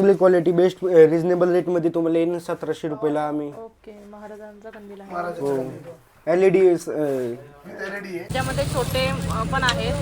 चांगली quality best reasonable रेटमध्ये तुम्हाला येईन सतराशे रुपयाला आम्ही. ओके महाराजांचा कंदील आहे. हो. एल ई डी त्याच्यामध्ये छोटे अ, पण आहेत.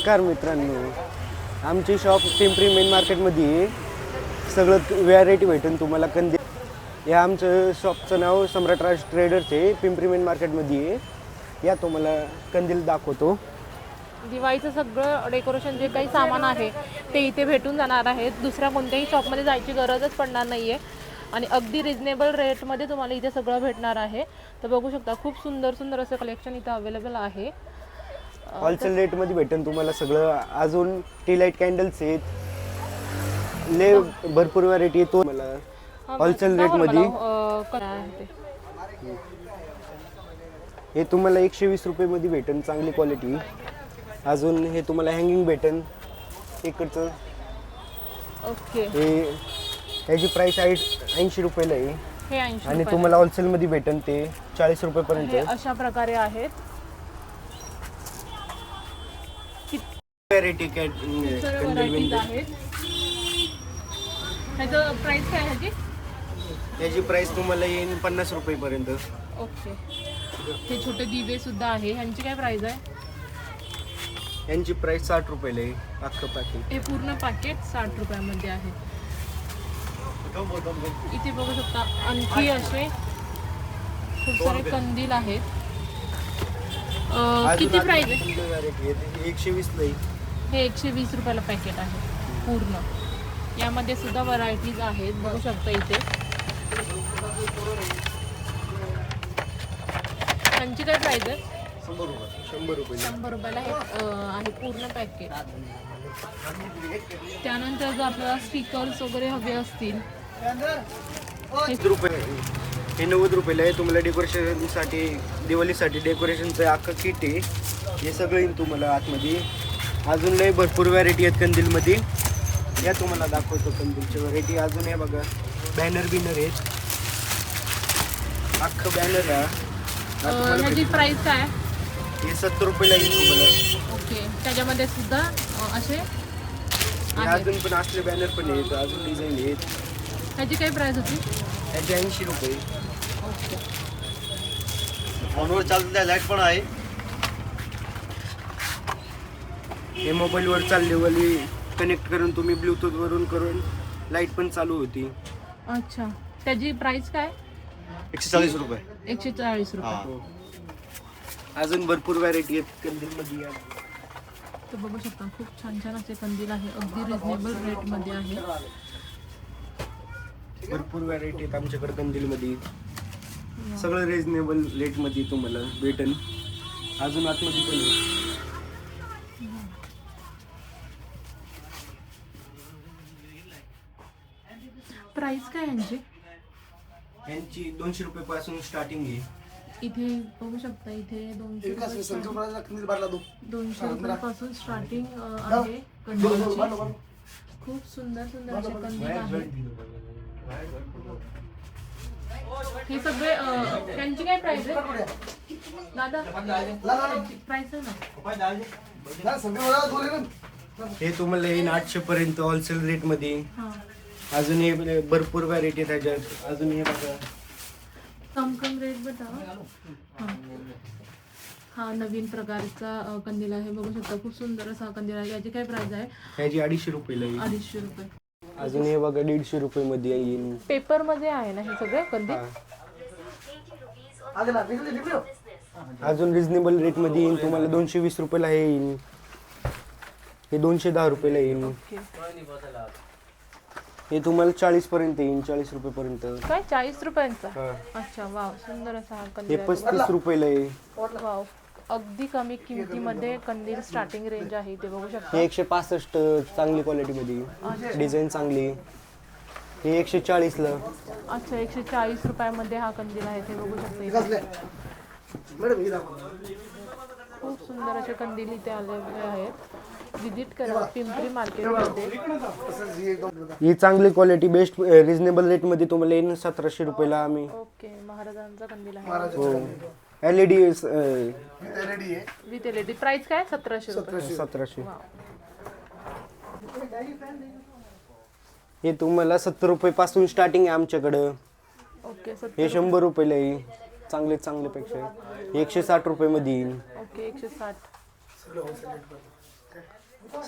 नमस्कार मित्रांनो. आमची शॉप पिंपरी मेन मार्केटमध्ये आहे. सगळं व्हॅरायटी भेटेल तुम्हाला. कंदी या आमचं शॉपचं नाव सम्राट राज ट्रेडर्स आहे पिंपरी मेन मार्केटमध्ये आहे. या तुम्हाला कंदील दाखवतो. दिवाळीचं सगळं डेकोरेशन जे काही सामान आहे ते इथे भेटून जाणार आहेत दुसऱ्या कोणत्याही शॉपमध्ये जायची गरजच पडणार नाही आहे आणि अगदी रिजनेबल रेटमध्ये तुम्हाला इथे सगळं भेटणार आहे. तर बघू शकता खूप सुंदर सुंदर असं कलेक्शन इथं अवेलेबल आहे. होलसेल रेटमध्ये भेटेल तुम्हाला सगळं. अजून टी लाइट कॅन्डल्स आहेत. ले भरपूर व्हरायटी तो मला. होलसेल रेटमध्ये. हे तुम्हाला एकशे वीस रुपयेमध्ये भेटेल चांगली क्वालिटी अजून हे तुम्हाला हँगिंग भेटेल इकडचं ओके. हे ह्याची प्राईस ऐंशी ऐंशी रुपयाला आहे. हे आणि. तुम्हाला होलसेलमध्ये भेटेल ते चाळीस रुपयेपर्यंत. अशा प्रकारे आहेत. व्हरायटी व्हरायटीज आहेत. ह्याचं प्राइस काय ह्याची? याची प्राइस तुम्हाला येईल पन्नास रुपयेपर्यंत. ओके हे छोटे दिवे सुद्धा आहे. ह्यांची काय प्राइस आहे? यांची प्राइस साठ रुपयाला आहे. अख्खं पाकिट हे पूर्ण पॅकेट साठ रुपयामध्ये आहे. इथे बघू शकता आणखी असे खूप सारे कंदील आहेत. अं, किती प्राइस आहे? एकशे वीसला आहे. हे एकशे वीस रुपयाला पॅकेट आहे पूर्ण. यामध्ये सुद्धा व्हरायटीज आहेत बघू शकता इथे. त्यांची काय प्राइस आहे? शंभर रुपये. शंभर रुपये शंभर रुपयाला हे अं, आहे पूर्ण पॅकेट त्यानंतर जर आपल्याला स्टिकर्स वगैरे हवे असतील वीस रुपये. हे नव्वद रुपयाला आहे. तुम्हाला डेकोरेशनसाठी दिवाळीसाठी डेकोरेशनचं अख्खं किट आहे. हे सगळं येईल तुम्हाला आतमध्ये. अजून लय भरपूर व्हरायटी आहेत कंदीलमध्ये. या तुम्हाला दाखवतो कंदीलच्या व्हरायटी अजून हे बघा बॅनर बिनर आहेत. अख्खं बॅनर आहे. हा ह्याची. प्राइस काय? आहे? हे सत्तर रुपयाला येईल तुम्हाला. ओके त्याच्यामध्ये सुद्धा असे हे अजून पण असले बॅनर पण आहेत. अजून डिझाईन आहेत. ह्याची काय प्राइस होती? त्याचे ऐंशी रुपये. फोनवर चालतं लाइट पण आहे. हे मोबाईलवर चाललेवाली कनेक्ट करून तुम्ही ब्लूटूथ वरून करून लाइट पण चालू होती. अच्छा. त्याची प्राइस काय? एकशे चाळीस रुपये. एकशे चाळीस रुपये. हा. अजून भरपूर व्हरायटी आहेत कंदीलमध्ये या. तर बघू शकता खूप छान छान असे कंदील आहे. अगदी रिझनेबल रेटमध्ये आहे. भरपूर व्हरायटी आहेत आमच्याकडे कंदीलमध्ये. सगळं रिजनेबल रेटमध्ये तुम्हाला भेटेल अजून आतमध्ये पण आहे. प्राइस काय यांची? यांची दोनशे रुपये पासून स्टार्टिंग आहे. इथे बघू शकता इथे दोनशे रुपये start- दोनशे रुपयापासून स्टार्टिंग आहे. कंदीलची खूप सुंदर सुंदर असे कंदील आहेत. हे सगळे अं, त्यांची काय प्राइस आहे? दादा प्राइस आहे ना? हे तुम्हाला येईन आठशे पर्यंत होलसेल रेटमध्ये हां. अजून हे भरपूर व्हरायटी आहेत त्याच्यात. अजून हे बघा. कम कम रेट बताओ हाँ. हा नवीन प्रकारचा अ, कंदील आहे. बघू शकता खूप सुंदर असा हा कंदील आहे. याची काय प्राइस आहे? ह्याची अडीचशे रुपयाला येईल. अडीचशे रुपये. अजून हे बघा दीडशे रुपये मध्ये येईल. पेपरमध्ये आहे ना हे सगळे कंदील? अजून रिझनेबल रेटमध्ये येईल. तुम्हाला दोनशे वीस रुपयाला हे येईल. हे दोनशे दहा रुपयाला येईल. ओके हे तुम्हाला चाळीस पर्यंत येईल चाळीस रुपये पर्यंत काय? चाळीस रुपयांचा. अच्छा वाव सुंदर असा हा हे कंदील आहे. पस्तीस रुपयाला आहे. वाव अगदी कमी किमतीमध्ये कंदील स्टार्टिंग रेंज आहे ते बघू शकता. हे एकशे पासष्ट चांगली क्वालिटी मध्ये डिझाईन चांगली हे एकशे चाळीसला. अच्छा एकशे चाळीस रुपयामध्ये हा कंदील आहे ते बघू शकता इथे. खूप सुंदर असे कंदील इथे आलेले आहेत. विजिट करा पिंपरी मार्केटमध्ये. ही चांगली क्वालिटी बेस्ट रिझनेबल रेटमध्ये तुम्हाला येईल सतराशे रुपयाला आम्ही. ओके महाराजांचा कंदील आहे. हो. L E D with L price काय? सतराशे रुपये. सतराशे. वाव. हे तुम्हाला सत्तर रुपये पासून स्टार्टिंग आहे आमच्याकडं. ओके हे शंभर रुपयाला येईल. चांगले चांगल्यापेक्षा हे एकशे साठ रुपये मध्ये येईल. ओके एकशे साठ.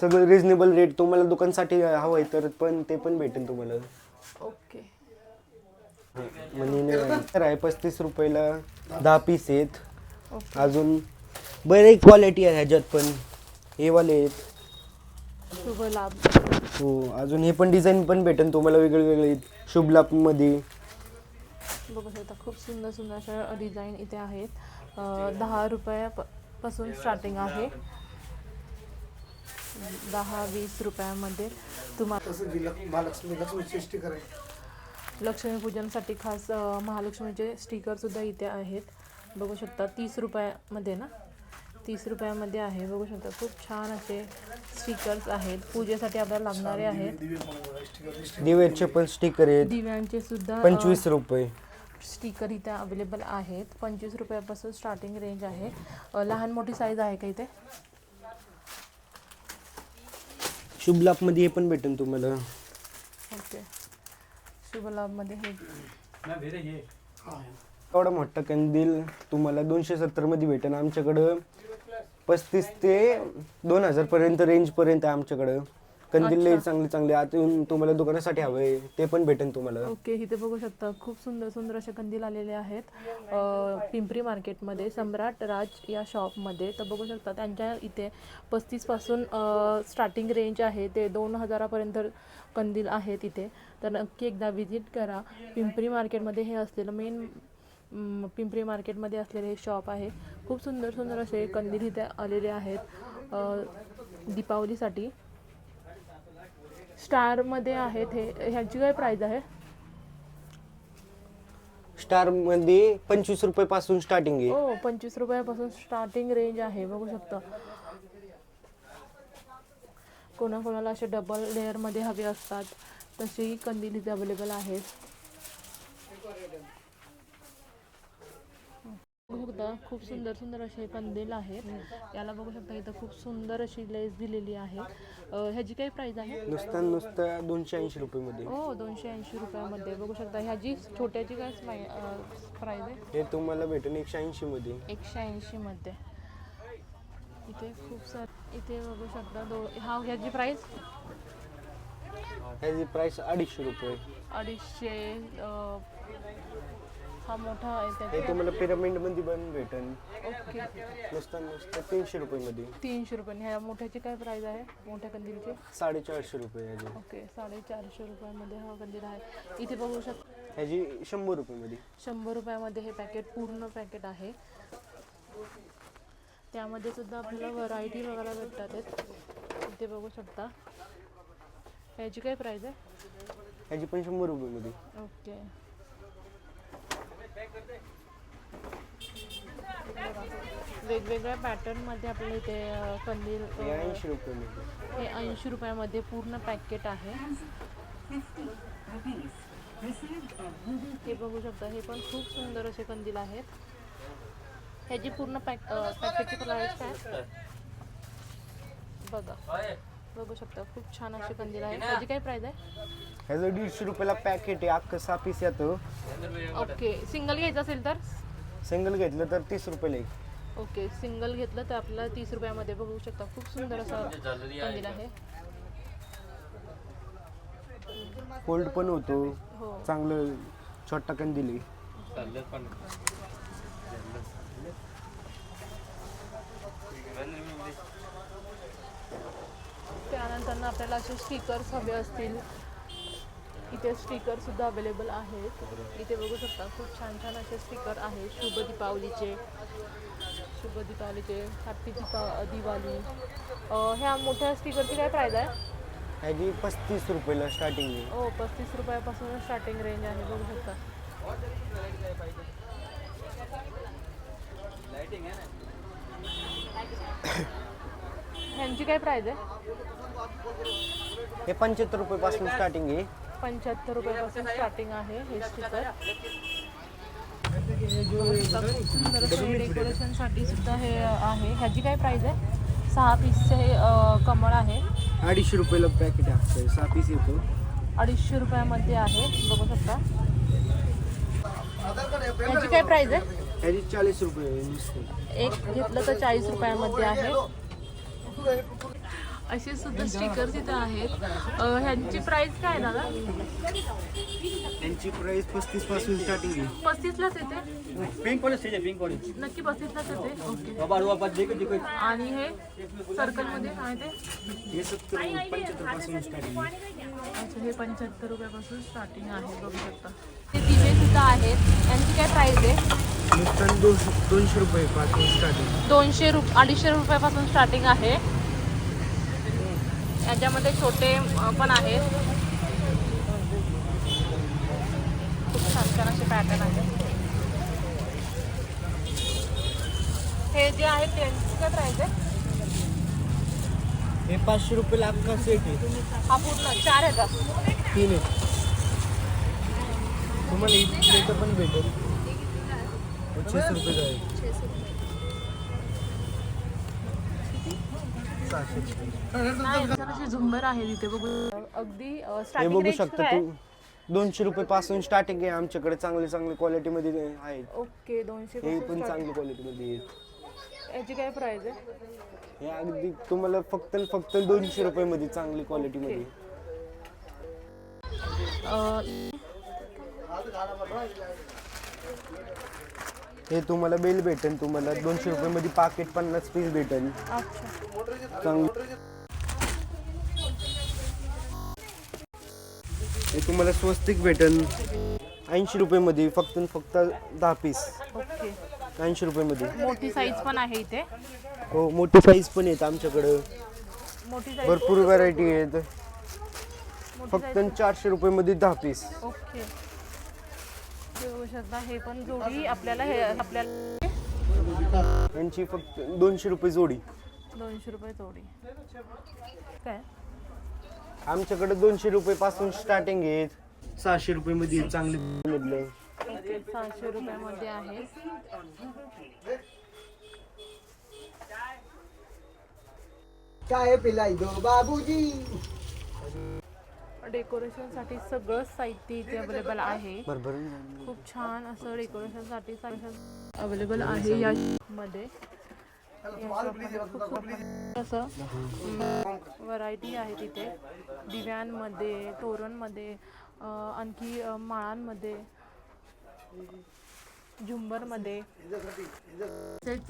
सगळं रिझनेबल रेट तुम्हाला दुकानसाठी हवं आहे तर पण ते पण भेटेल तुम्हाला. ओके. म्हणजे तर आहे पस्तीस रुपयाला दहा पीस आहेत. अजून बरे क्वालिटी आहे ह्याच्यात पण. हे वाले आहेत. शुभ लाभ. हो अजून हे पण डिझाईन पण भेटेल तुम्हाला वेगळे वेगळे शुभमध्ये बघू शकता खूप सुंदर सुंदर अशा डिझाईन इथे आहेत. दहा रुपया प- पासून स्टार्टिंग आहे. दहा वीस रुपयामध्ये तुम्हाला लक्ष्मीपूजनसाठी खास महालक्ष्मीचे स्टिकर सुद्धा इथे आहेत. बघू शकता तीस रुपयामध्ये ना? तीस रुपयामध्ये आहे. बघू शकता खूप छान असे स्टिकर्स आहेत. पूजेसाठी आपल्याला लागणारे आहेत. दिवेचे पण स्टिकर आहेत. दिव्यांचे सुद्धा पंचवीस रुपये. स्टिकर इथे अवेलेबल आहेत. पंचवीस रुपयापासून स्टार्टिंग रेंज आहे. लहान मोठी साईज आहे का इथे? शुभमध्ये हे पण भेटेल तुम्हाला. ओके. शुभ लाभमध्ये हे. एवढा मोठा कंदील तुम्हाला दोनशे सत्तरमध्ये भेटेल आमच्याकडं. पस्तीस ते दोन हजार पर्यंत रेंज पर्यंत आहे आमच्याकडं. कंदील लई चांगले चांगले आता येऊन तुम्हाला दुकानासाठी हवे ते पण भेटेल तुम्हाला. ओके इथे बघू शकता खूप सुंदर सुंदर असे कंदील आलेले आहेत. अ, पिंपरी मार्केटमध्ये सम्राट राज या शॉपमध्ये. तर बघू शकता त्यांच्या इथे पस्तीसपासून स्टार्टिंग रेंज आहे ते दोन हजारापर्यंत कंदील आहेत इथे. तर नक्की एकदा व्हिजिट करा. पिंपरी मार्केटमध्ये हे असलेलं मेन म, पिंपरी मार्केटमध्ये असलेले हे शॉप आहे. खूप सुंदर सुंदर असे कंदील इथे आलेले आहेत अ, दीपावलीसाठी. स्टारमध्ये आहेत हे ह्याची काय प्राईज आहे? स्टारमध्ये पंचवीस रुपये पासून स्टार्टिंग आहे. हो पंचवीस रुपयापासून स्टार्टिंग रेंज आहे बघू शकता. कोणाकोणाला असे डबल लेअरमध्ये हवे असतात तसेही कंदील इथे अवेलेबल आहेत. बघू शकता खूप सुंदर सुंदर असे कंदील आहेत. याला बघू शकता इथं खूप सुंदर अशी लेस दिलेली आहे. अं, ह्याची काही प्राइस आहे? नुसतं नुसतं दोनशे ऐंशी रुपये मध्ये हो दोनशे ऐंशी रुपयामध्ये. बघू शकता ह्याची छोट्याची काय प्राइस आहे? हे तुम्हाला भेटेल एकशे ऐंशी मध्ये एकशे ऐंशीमध्ये. इथे खूप सार इथे बघू शकता दो हा ह्याची प्राईस ह्याची प्राइस अडीचशे रुपये. अडीचशे अं, हा मोठा आहे हे त्याचे तुम्हाला पिरामिडमध्ये पण भेटेल. ओके. नुसतं नुसतं तीनशे रुपये मध्ये तीनशे रुपये. ह्या मोठ्याची काय प्राईस आहे? मोठ्या कंदीलची? साडेचारशे रुपये ह्याची ओके. साडेचारशे रुपयामध्ये हा कंदील आहे. इथे बघू शकता ह्याची शंभर रुपये मध्ये शंभर रुपयामध्ये हे पॅकेट पूर्ण पॅकेट आहे. त्यामध्ये सुद्धा आपल्याला व्हरायटी बघायला भेटतात आहेत. इथे बघू शकता. ह्याची काय प्राईस आहे? ह्याची पण शंभर रुपये मध्ये ओके. वेगवेगळ्या पॅटर्नमध्ये आपल्याला इथे कंदील ऐंशी रुपये मध्ये. हे ऐंशी रुपयामध्ये पूर्ण पॅकेट आहे. हे बघू शकता हे पण खूप सुंदर असे कंदील आहेत. ह्याची पूर्ण पॅक पॅकेटची प्राईस काय? बघा. बघू शकता खूप छान असे कंदील आहे ह्याची काय प्राईस आहे? ह्याचं दीडशे रुपयाला पॅकेट आहे अख्खं सहा पीस येतं. ओके. सिंगल घ्यायचं असेल तर? सिंगल घेतलं तर तीस रुपयाला एक ओके सिंगल घेतलं तर आपल्याला तीस रुपयामध्ये बघू शकता. खूप सुंदर असं कंदील आहे. फोल्ड पण होतो. हो. चांगलं छोटा कंदील आहे. त्यानंतर आपल्याला असे स्टिकर्स हवे असतील. इथे स्टिकर सुद्धा अवेलेबल आहेत. इथे बघू शकता खूप छान छान असे स्टिकर आहेत. शुभ दीपावलीचे शुभ दीपावलीचे हॅपी दीपा दिवाळी. ह्या मोठ्या स्टिकरची काय प्राईज आहे? ह्याची पस्तीस रुपयाला स्टार्टिंग आहे हो पस्तीस रुपयापासून स्टार्टिंग रेंज आहे बघू शकता. ह्यांची काय प्राईज आहे? हे पंच्याहत्तर रुपयापासून स्टार्टिंग आहे. पंच्याहत्तर रुपयापासून स्टार्टिंग आहे हे स्टिकर सुंदर असे डेकोरेशनसाठी सुद्धा हे आहे. ह्याची काय प्राईज आहे? सहा पीसचे हे कमळ आहे. अडीचशे रुपयाला पॅकेट असतं सहा पीस येतो. अडीचशे रुपयामध्ये आहे. बघू शकता. ह्याची काय प्राईज आहे? ह्याची चाळीस रुपये आहे एक घेतलं तर चाळीस रुपयामध्ये आहे. असे सुद्धा स्टिकर्स इथं आहेत. ह्यांची प्राइस काय दादा? त्यांची प्राइस पस्तीसपासून स्टार्टिंग आहे. पस्तीसलाच येते? पिंक कॉलेज आहे पिंक कॉलेज नक्की पस्तीसलाच येते? ओके. बाबा रुपा देखो देखो आणि हे सर्कलमध्ये काय ते? हे सत्तर पंच्याहत्तरपासून स्टार्टिंग आहे. अच्छा हे पंच्याहत्तर रुपयापासून स्टार्टिंग आहे बघू शकता. ते दिवे सुद्धा आहेत. यांची काय प्राइस आहे? दोनशे दोनशे रुपये पासून स्टार्टिंग दोनशे रुप अडीचशे रुपयापासून स्टार्टिंग आहे. याच्यामध्ये छोटे पण आहेत. खूप छान छान असे पॅटर्न आहेत. हे जे आहे त्यांची काय प्राइस आहे हे पाचशे अख्खा सेट आहे? हा पूर्ण चार का तीन आहे तुम्हाला इथं पण भेटेल. पच्चीस रुपये आहे सहाशे रुपये. झुंबर आहे तिथे बघू. अगदी हे starting बघू range शकता काय? तू. दोनशे रुपये पासून स्टार्टिंग आहे आमच्याकडे. चांगले चांगले क्वालिटीमध्ये आहेत ओके दोनशे हे पासून पण. चांगली क्वालिटीमध्ये आहेत याची काय प्राइस आहे? हे अगदी तुम्हाला फक्त फक्त दोनशे रुपयामध्ये चांगली क्वालिटीमध्ये अ, हे तुम्हाला बेल भेटेल तुम्हाला दोनशे रुपयामध्ये पाकिट पन्नास पीस भेटेल. चांगलं. हे तुम्हाला स्वस्तिक भेटेल. ऐंशी रुपयामध्ये फक्त आणि फक्त दहा पीस ओके. ऐंशी रुपयामध्ये. मोठी साईज पण आहे इथे. हो मोठी साईज पण आहेत आमच्याकडं. मोठी भरपूर व्हरायटी आहेत. मोठी फक्त आणि चारशे रुपयामध्ये दहा पीस ओके. हे बघू शकता हे पण जोडी आपल्याला हे आपल्याला यांची फक्त दोनशे रुपये जोडी. दोनशे रुपये जोडी. काय? आमच्याकडे दोनशे रुपये पासून स्टार्टिंग आहेत. सहाशे रुपये मध्ये चांगले मधलं. ओके सहाशे रुपयामध्ये आहे. काय पिलाई दो बाबूजी? डेकोरेशनसाठी सगळं साहित्य इथे अवेलेबल आहे. खूप छान असं डेकोरेशनसाठी अवेलेबल आहे या मध्ये. या शॉपमध्ये खूप खूप असं व्हरायटी आहे तिथे. दिव्यांमध्ये तोरणमध्ये आणखी माळांमध्ये. झुंबरमध्ये. तसेच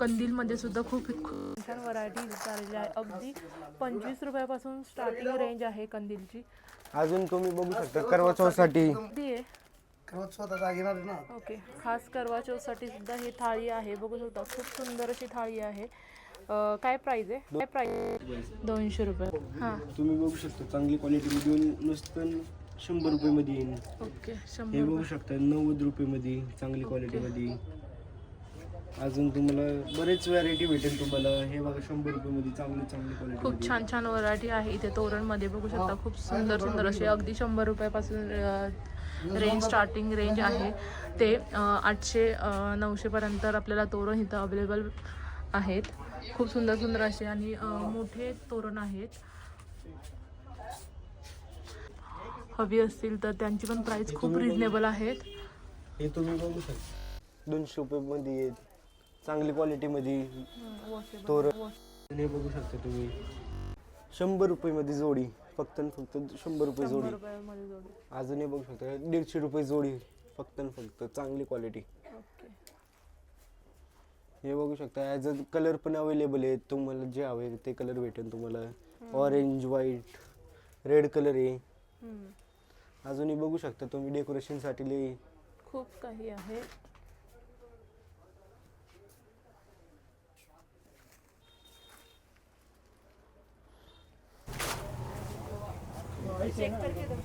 कंदीलमध्ये सुद्धा खूप छान व्हरायटी चाललेली आहे. अगदी पंचवीस रुपयापासून स्टार्टिंग रेंज आहे कंदीलची. अजून तुम्ही बघू शकता करवा चौथसाठी अगदी आहे. खरंच स्वतः घेणार ना? ओके. खास करवा चौथसाठी सुद्धा ही थाळी आहे. बघू शकता खूप सुंदर अशी थाळी आहे. अं, काय प्राइस आहे? काय प्राइस दोनशे रुपये. हां. तुम्ही बघू शकता चांगली क्वालिटी मध्ये नुसतं शंभर रुपये मध्ये येईल ओके हे शंभर बघू शकता नव्वद रुपये मध्ये चांगली क्वालिटी मध्ये अजून तुम्हाला बरेच व्हरायटी भेटेल तुम्हाला. हे बघा शंभर रुपये मध्ये चांगली चांगली खूप क्वालिटी छान छान व्हरायटी आहे इथे तोरणमध्ये. बघू शकता खूप सुंदर सुंदर असे अगदी शंभर रुपयापासून रेंज स्टार्टिंग रेंज आहे. ते आठशे नऊशेपर्यंत आपल्याला तोरण इथं अवेलेबल आहेत. खूप सुंदर सुंदर असे आणि मोठे तोरण आहेत. हवी असतील तर त्यांची पण प्राइस खूप रिजनेबल आहेत. हे तुम्ही बघू शकता. दोनशे रुपये मध्ये आहेत. चांगली क्वालिटीमध्ये वॉशेबल तोरण. हे बघू शकता तुम्ही. शंभर रुपयेमध्ये जोडी. फक्त आणि फक्त शंभर रुपये जोडी. जोडी. अजूनही बघू शकता. दीडशे रुपये जोडी. फक्त आणि फक्त. चांगली क्वालिटी हे बघू शकता. ॲज अ कलर पण अवेलेबल आहे तुम्हाला जे हवे ते कलर भेटेल तुम्हाला. ऑरेंज व्हाईट रेड कलर आहे. अजूनही बघू शकता तुम्ही डेकोरेशनसाठी लई. खूप काही आहे. चेक करके दो.